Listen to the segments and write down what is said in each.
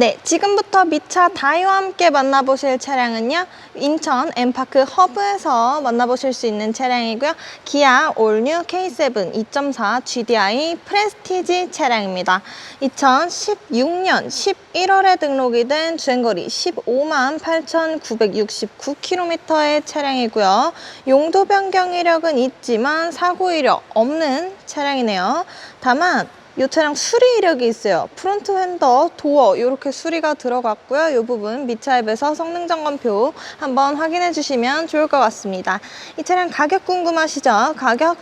네, 지금부터 미차 다이와 함께 만나보실 차량은요. 인천 엠파크 허브에서 만나보실 수 있는 차량이고요. 기아 올뉴 K7 2.4 GDI 프레스티지 차량입니다. 2016년 11월에 등록이 된 주행거리 15만 8,969km의 차량이고요. 용도 변경 이력은 있지만 사고 이력 없는 차량이네요. 다만 이 차량 수리 이력이 있어요. 프론트 핸더, 도어 이렇게 수리가 들어갔고요. 이 부분 미차 앱에서 성능 점검표 한번 확인해 주시면 좋을 것 같습니다. 이 차량 가격 궁금하시죠? 가격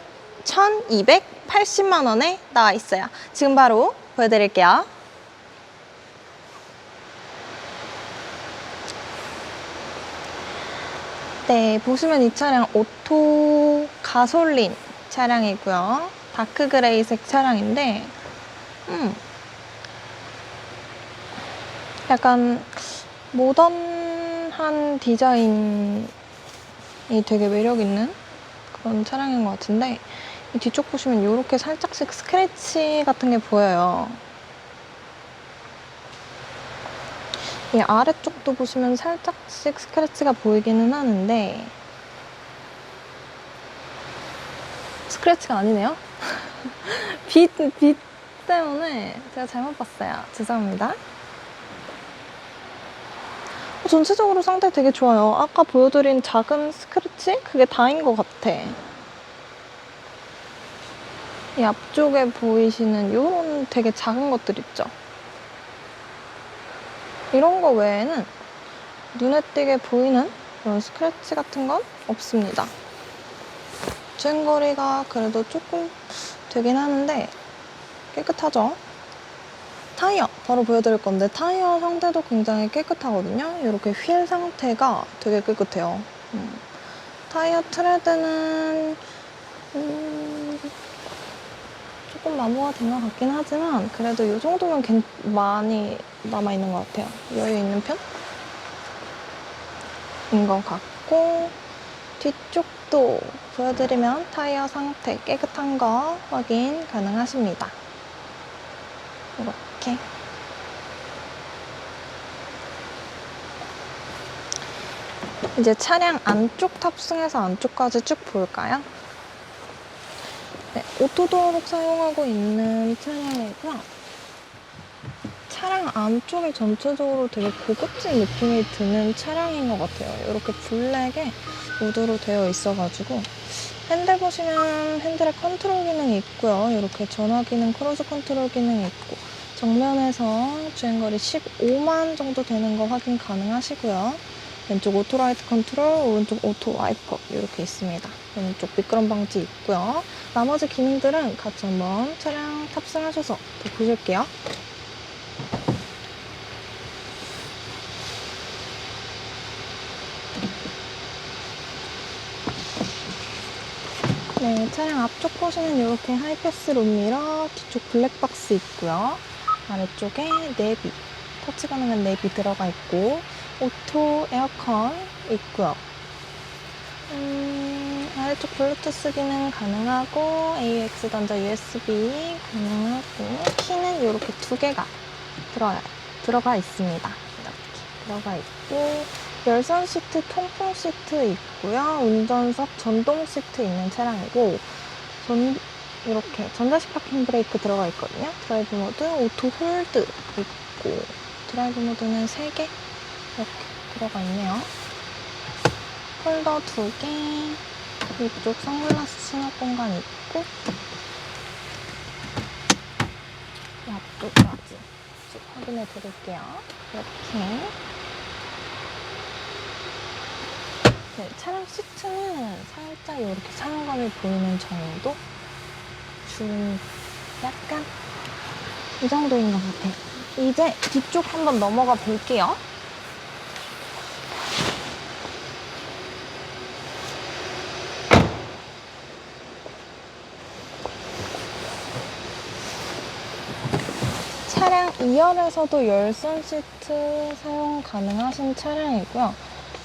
1,280만 원에 나와 있어요. 지금 바로 보여드릴게요. 네, 보시면 이 차량 오토 가솔린 차량이고요. 다크 그레이색 차량인데, 음, 약간 모던한 디자인이 되게 매력 있는 그런 차량인 것 같은데, 이 뒤쪽 보시면 이렇게 살짝씩 스크래치 같은 게 보여요. 이 아래쪽도 보시면 살짝씩 스크래치가 보이기는 하는데 스크래치가 아니네요. 빛, 빛 때문에 제가 잘못 봤어요. 죄송합니다. 어, 전체적으로 상태 되게 좋아요. 아까 보여드린 작은 스크래치? 그게 다인 것 같아. 이 앞쪽에 보이시는 이런 되게 작은 것들 있죠? 이런 거 외에는 눈에 띄게 보이는 이런 스크래치 같은 건 없습니다. 주행거리가 그래도 조금 되긴 하는데 깨끗하죠? 타이어 바로 보여드릴 건데 타이어 상태도 굉장히 깨끗하거든요. 이렇게 휠 상태가 되게 깨끗해요. 음. 타이어 트레드는 음, 조금 마모가 된 것 같긴 하지만 그래도 이 정도면 괜- 많이 남아있는 것 같아요. 여유 있는 편 인 것 같고 뒤쪽도 보여드리면 타이어 상태 깨끗한 거 확인 가능하십니다. 이렇게 이제 차량 안쪽 탑승해서 안쪽까지 쭉 볼까요? 네, 오토도어록 사용하고 있는 차량이고요. 차량 안쪽이 전체적으로 되게 고급진 느낌이 드는 차량인 것 같아요. 이렇게 블랙에 우드로 되어 있어가지고 핸들 보시면 핸들에 컨트롤 기능이 있고요. 이렇게 전화 기능, 크루즈 컨트롤 기능이 있고 정면에서 주행거리 15만 정도 되는 거 확인 가능하시고요. 왼쪽 오토라이트 컨트롤, 오른쪽 오토 와이퍼 이렇게 있습니다. 왼쪽 미끄럼 방지 있고요. 나머지 기능들은 같이 한번 차량 탑승하셔서 더 보실게요. 네, 차량 앞쪽 보시면 이렇게 하이패스 룸미러, 뒤쪽 블랙박스 있고요. 아래쪽에 내비, 터치 가능한 내비 들어가 있고, 오토 에어컨 있고요. 음, 아래쪽 블루투스 기능 가능하고, AUX 단자 USB 가능하고, 키는 이렇게 두 개가 들어가, 들어가 있습니다. 이렇게 들어가 있고, 열선 시트, 통풍 시트 있고요. 운전석 전동 시트 있는 차량이고, 전, 이렇게 전자식 파킹 브레이크 들어가 있거든요. 드라이브 모드, 오토 홀드 있고, 드라이브 모드는 3개 이렇게 들어가 있네요. 폴더 2개, 이쪽 선글라스 수납 공간 있고, 이 앞쪽까지 쭉 확인해 드릴게요. 이렇게. 네, 차량 시트는 살짝 이렇게 사용감이 보이는 정도? 줄 약간 이 정도인 것 같아요. 이제 뒤쪽 한번 넘어가 볼게요. 차량 2열에서도 열선 시트 사용 가능하신 차량이고요.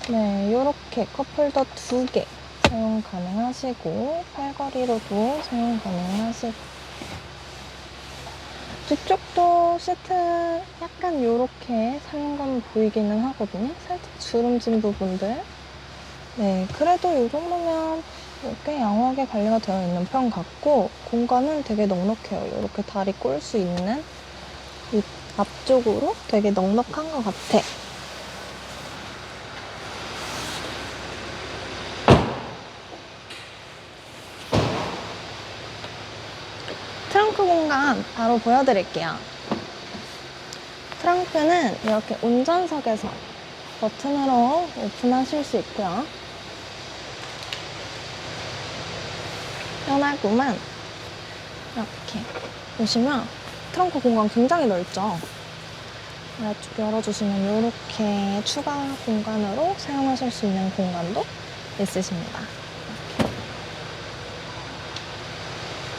네, 이렇게 컵홀더 두 개 사용 가능하시고 팔걸이로도 사용 가능하시고 뒤쪽도 시트 약간 요렇게 살건 보이기는 하거든요. 살짝 주름진 부분들. 네, 그래도 이 정도면 꽤 양호하게 관리가 되어 있는 편 같고 공간은 되게 넉넉해요. 이렇게 다리 꼴 수 있는 이 앞쪽으로 되게 넉넉한 것 같아. 공간 바로 보여드릴게요. 트렁크는 이렇게 운전석에서 버튼으로 오픈하실 수 있고요. 편하구만. 이렇게 보시면 트렁크 공간 굉장히 넓죠? 아래쪽 열어주시면 이렇게 추가 공간으로 사용하실 수 있는 공간도 있으십니다. 이렇게.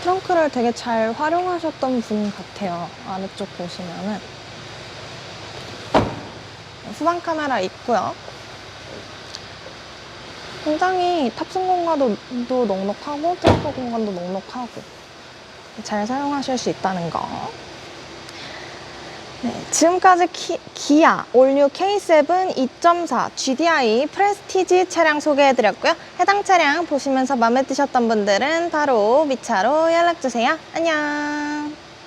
트렁크를 되게 잘 활용하셨던 분 같아요. 아래쪽 보시면은. 후방 카메라 있고요. 굉장히 탑승 공간도 넉넉하고 트렁크 공간도 넉넉하고 잘 사용하실 수 있다는 거. 네, 지금까지 키, 기아 올뉴 K7 2.4 GDI 프레스티지 차량 소개해드렸고요. 해당 차량 보시면서 마음에 드셨던 분들은 바로 미차로 연락주세요. 안녕.